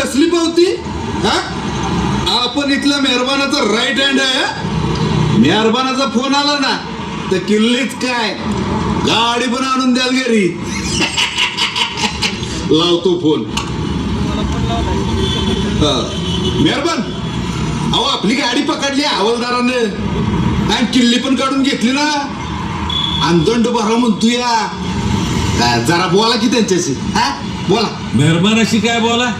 कसली पावती हा? आपण इथल्या मेहरबानाचा राईट हँड आहे मेहरबानाचा फोन आला ना तर किल्लीच काय? गाडी पण आणून द्याल घरी. लावतो फोन मेहरबान अहो आपली गाडी पकडली हवालदारानं. आणि किल्ली पण काढून घेतली ना. अंदंड भरा म्हणतो या जरा बोला की त्यांच्याशी. हा? बोला. मेहरबानाशी काय बोला?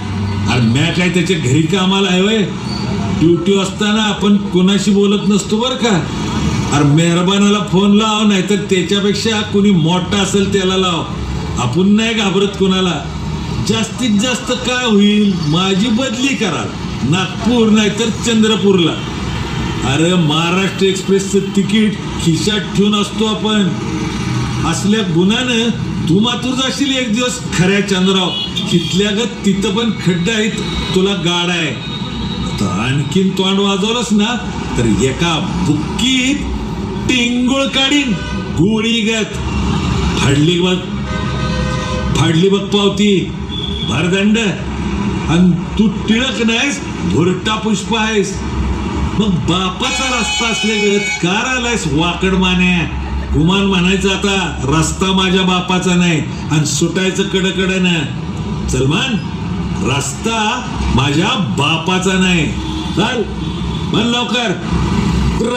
अरे म्या काय त्याच्या घरी कामाला आहे वय. ड्युटी असताना आपण कोणाशी बोलत नसतो बरं का. अरे मेहरबानाला फोन लाव नाही तर त्याच्यापेक्षा कुणी मोठा असेल त्याला लाव. आपण नाही घाबरत कोणाला. जास्तीत जास्त काय होईल माझी बदली करा नागपूर नाहीतर चंद्रपूरला. अरे महाराष्ट्र एक्सप्रेसचं तिकीट खिशात ठेवून असतो आपण. असल्या गुणानं तू मातूर जाशील एक दिवस खऱ्या चंद्राव तिथल्या ग तिथं पण खड्डा आहेत तुला गाड आहे. आता आणखीन तोंड वाजवलंस ना तर एका बुक्कीत टिंगुळ काढीन गोळी गत. फाडली बघ. फाडली बघ पावती. भरदंड आणि तू टिळक नाहीस भुरटा पुष्प आहेस. मग बापाचा रस्ता असल्यागत कार आलायस वाकड मान्या गुमान म्हणायचं आता रस्ता माझ्या बापाचा नाही आणि सुटायचं कडकडनं. सलमान रस्ता माझ्या बापाचा नाही. चल म्हण लवकर.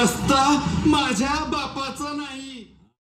रस्ता माझ्या बापाचा नाही.